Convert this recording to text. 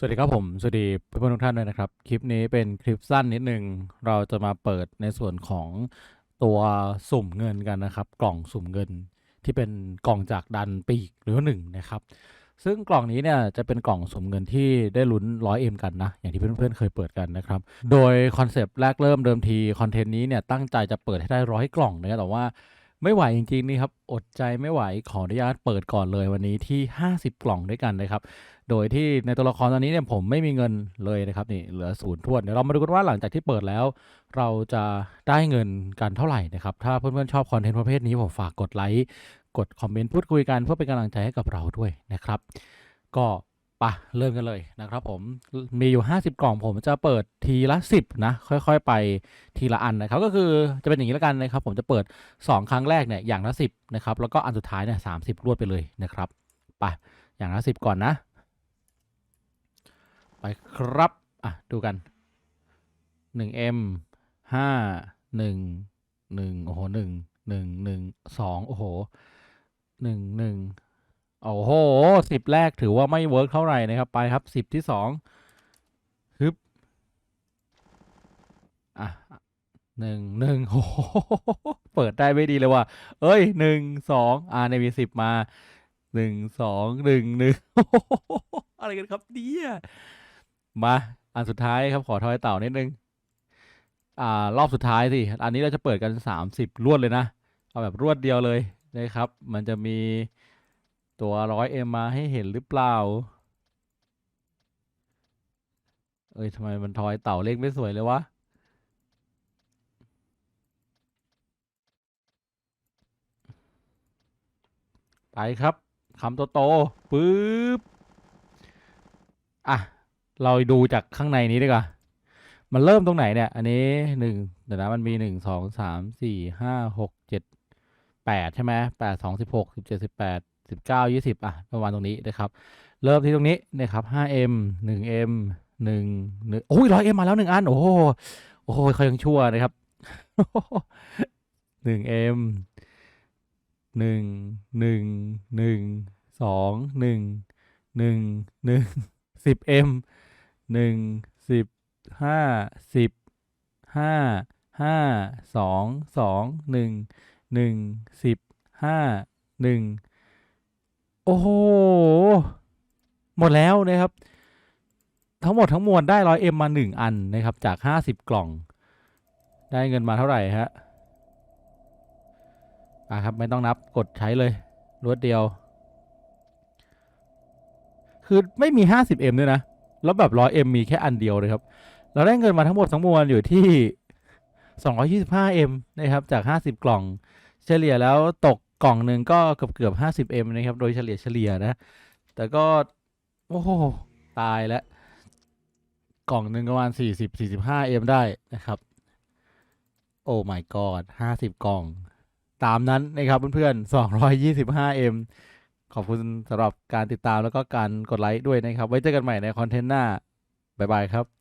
สวัสดีครับผม สวัสดีเพื่อนๆทุกท่านด้วยนะครับ คลิปนี้เป็นคลิปสั้นนิดนึง เราจะมาเปิดในส่วนของตัวสุ่มเงินกันนะครับ กล่องสุ่มเงินที่เป็นกล่องจากดันปีกหรือว่าหนึ่งนะครับ ซึ่งกล่องนี้เนี่ยจะเป็นกล่องสุ่มเงินที่ได้ลุ้น 100M กันนะ อย่างที่เพื่อนๆเคยเปิดกันนะครับ โดยคอนเซปต์แรกเริ่มเดิมทีคอนเทนต์นี้เนี่ยตั้งใจจะเปิดให้ได้ร้อยกล่องนะแต่ว่า ไม่ไหวจริงๆนี่ครับ อดใจไม่ไหวขออนุญาตเปิดก่อนเลยวันนี้ที่ 50 กล่องด้วยกันนะครับ โดยที่ในตัวละครตอนนี้เนี่ยผมไม่มีเงินเลยนะครับนี่เหลือศูนย์ทวนเดี๋ยวเรามาดูกันว่าหลังจากที่เปิดแล้ว เราจะได้เงินกันเท่าไหร่นะครับ ถ้าเพื่อนๆชอบคอนเทนต์ประเภทนี้ผมฝากกดไลค์กดคอมเมนต์พูดคุยกันเพื่อเป็นกำลังใจให้กับเราด้วยนะครับ ก็ ปะเริ่มกันเลยนะครับผมมีอยู่ 50 กล่องผมจะเปิดทีละ 10 นะ ค่อยๆ ไปทีละอันนะครับก็คือจะเป็นอย่างนี้แล้วกันนะครับ ผมจะเปิด 2 ครั้งแรกเนี่ยอย่างละ 10 นะครับ แล้วก็อันสุดท้ายเนี่ย30รวดไปเลยนะครับไปอย่างละ 10 ก่อนนะ ไปครับอะดูกัน 1M 5 1 1โอ้โห1 1 1 2โอ้โห1 1 โอ้โหสิบแรกถือว่าไม่เวิร์กเท่าไหร่นะครับไปครับสิบที่สองฮึบอะหนึ่งหนึ่งโอ้โหเปิดได้ไม่ดีเลยว่ะเอ้ยหนึ่งสองอ่าในมีสิบมาหนึ่งสองหนึ่งหนึ่งอะไรกันครับเนี่ยมาอันสุดท้ายครับขอทอยเต่านิดนึงอ่ารอบสุดท้ายสิอันนี้เราจะเปิดกันสามสิบรวดเลยนะเอาแบบรวดเดียวเลยนะครับ มันจะมี ตัวร้อยเอ็มมาให้เห็นหรือเปล่า เอ้ยทำไมมันทอยเต่าเลขไม่สวยเลยวะ ไปครับคำโตโตๆปึ๊บ อะ เราดูจากข้างในนี้ดีกว่า มันเริ่มตรงไหนเนี่ย อันนี้หนึ่งเดี๋ยวนะมันมีหนึ่งสองสามสี่ห้าหกเจ็ดแปดใช่ไหมแปดสองสิบหกสิบเจ็ดสิบแปด สิบเก้ายี่สิบอะ ประมาณตรงนี้นะครับ เริ่มที่ตรงนี้นะครับ 5M 1M 1 1โอ้ย 100M มาแล้วหนึ่งอัน โอ้โหโอ้โหเขายังชั่วนะครับ 1M 1 1 1 2 1 1 1 10M 1 10 5 10 5 5 2 2 1 1 10 5 1 โอ้โห หมดแล้วนะครับ ทั้งหมดทั้งมวลได้ร้อยเอ็มมาหนึ่งอันนะครับ จากห้าสิบกล่อง ได้เงินมาเท่าไหร่ฮะอะครับไม่ต้องนับกดใช้เลยรวดเดียว คือไม่มีห้าสิบเอ็มด้วยนะ แล้วแบบร้อยเอ็มมีแค่อันเดียวเลยครับ เราได้เงินมาทั้งหมดทั้งมวลอยู่ที่สองร้อยี่สิบห้าเอ็มนะครับ จากห้าสิบกล่อง เฉลี่ยแล้วตก กล่องหนึ่งก็เกือบเกือบห้าสิบเอ็มนะครับ โดยเฉลี่ยเฉลี่ยนะ แต่ก็ โอ้โห ตายแล้ว กล่องหนึ่งประมาณสี่สิบสี่สิบห้าเอ็มได้นะครับ โอ้ my god ห้าสิบกล่อง ตามนั้นนะครับเพื่อนๆสองร้อยยี่สิบห้าเอ็มขอบคุณสำหรับการติดตามแล้วก็การกดไลค์ด้วยนะครับ ไว้เจอกันใหม่ในคอนเทนต์หน้า บ๊ายบายครับ